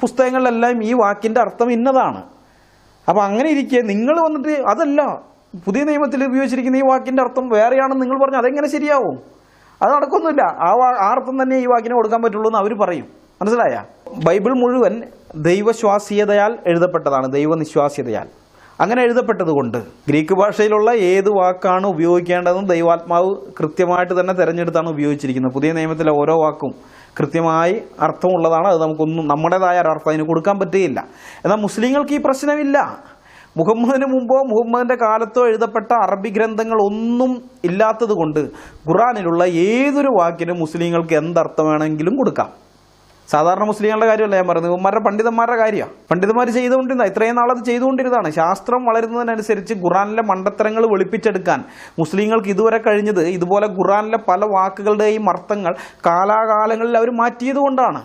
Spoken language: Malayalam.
പുസ്തകങ്ങളിലെല്ലാം ഈ വാക്കിന്റെ അർത്ഥം ഇന്നതാണ്. അപ്പോൾ അങ്ങനെ ഇരിക്കെ നിങ്ങൾ വന്നിട്ട് അതല്ല പുതിയ നിയമത്തിൽ ഉപയോഗിച്ചിരിക്കുന്ന ഈ വാക്കിന്റെ അർത്ഥം വേറെയാണെന്ന് നിങ്ങൾ പറഞ്ഞാൽ അതെങ്ങനെ ശരിയാവും? അത് നടക്കൊന്നുമില്ല. ആ ആ അർത്ഥം തന്നെ ഈ വാക്കിന് കൊടുക്കാൻ പറ്റുള്ളൂ എന്ന് അവർ പറയും. മനസ്സിലായ? ബൈബിൾ മുഴുവൻ ദൈവശ്വാസീയതയാൽ എഴുതപ്പെട്ടതാണ് ദൈവനിശ്വാസ്യതയാൽ അങ്ങനെ എഴുതപ്പെട്ടതുകൊണ്ട് ഗ്രീക്ക് ഭാഷയിലുള്ള ഏത് വാക്കാണ് ഉപയോഗിക്കേണ്ടതെന്ന് ദൈവാത്മാവ് കൃത്യമായിട്ട് തന്നെ തിരഞ്ഞെടുത്താണ് ഉപയോഗിച്ചിരിക്കുന്നത്. പുതിയ നിയമത്തിലെ ഓരോ വാക്കും കൃത്യമായി അർത്ഥമുള്ളതാണ്. അത് നമുക്കൊന്നും നമ്മുടേതായ ഒരർത്ഥം അതിന് കൊടുക്കാൻ പറ്റുകയില്ല. എന്നാൽ മുസ്ലിങ്ങൾക്ക് ഈ പ്രശ്നമില്ല. മുഹമ്മദിന് മുമ്പോ മുഹമ്മദിന്റെ കാലത്തോ എഴുതപ്പെട്ട അറബി ഗ്രന്ഥങ്ങൾ ഒന്നും ഇല്ലാത്തത് കൊണ്ട് ഖുറാനിലുള്ള ഏതൊരു വാക്കിനും മുസ്ലിങ്ങൾക്ക് എന്തർത്ഥം വേണമെങ്കിലും കൊടുക്കാം. സാധാരണ മുസ്ലിങ്ങളുടെ കാര്യമല്ല ഞാൻ പറയുന്നത്. ഇവന്മാരുടെ പണ്ഡിതന്മാരുടെ കാര്യമാണ് പണ്ഡിതന്മാർ ചെയ്തുകൊണ്ടിരുന്ന ഇത്രയും നാളത് ചെയ്തുകൊണ്ടിരുന്നതാണ്. ശാസ്ത്രം വളരുന്നതിനനുസരിച്ച് ഖുറാനിലെ മണ്ടത്തരങ്ങൾ വെളുപ്പിച്ചെടുക്കാൻ മുസ്ലിങ്ങൾക്ക് ഇതുവരെ കഴിഞ്ഞത് ഇതുപോലെ ഖുറാനിലെ പല വാക്കുകളുടെയും അർത്ഥങ്ങൾ കാലാകാലങ്ങളിൽ അവർ മാറ്റിയത് കൊണ്ടാണ്.